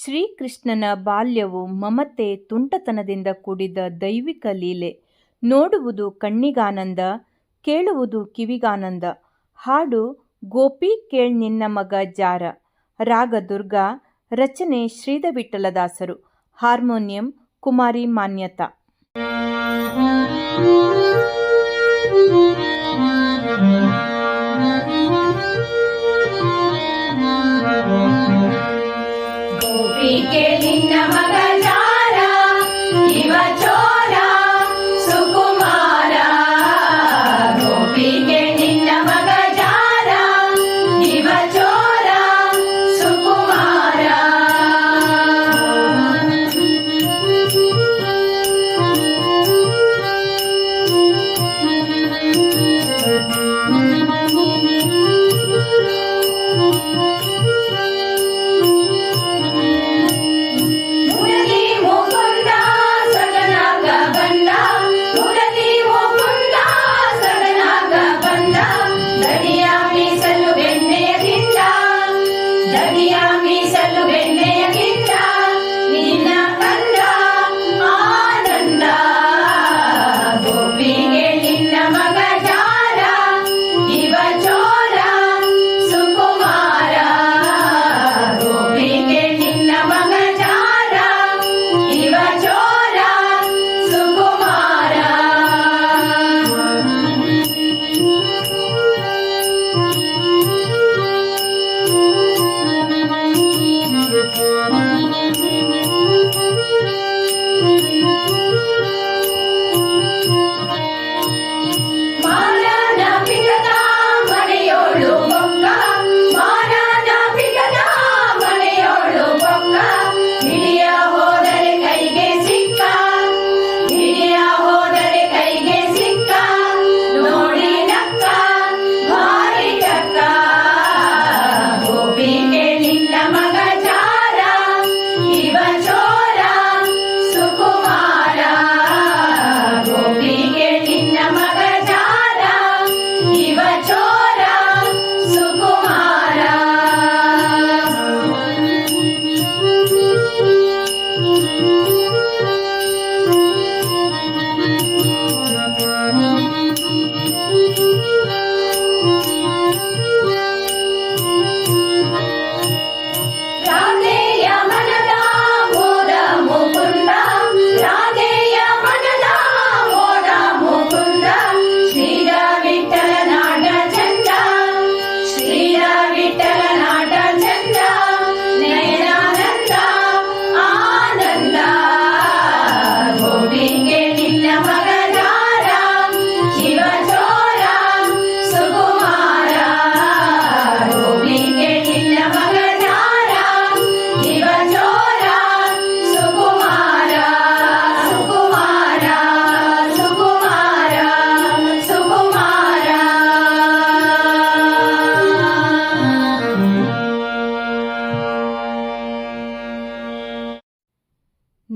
ಶ್ರೀಕೃಷ್ಣನ ಬಾಲ್ಯವು ಮಮತೆ ತುಂಟತನದಿಂದ ಕೂಡಿದ ದೈವಿಕ ಲೀಲೆ. ನೋಡುವುದು ಕಣ್ಣಿಗಾನಂದ, ಕೇಳುವುದು ಕಿವಿಗಾನಂದ. ಹಾಡು, ಗೋಪಿ ಕೇಳ್ ನಿನ್ನ ಮಗ ಜಾರ. ರಾಗ ದುರ್ಗಾ, ರಚನೆ ಶ್ರೀಧವಿಠಲದಾಸರು ಹಾರ್ಮೋನಿಯಂ, ಕುಮಾರಿ ಮಾನ್ಯತಾ.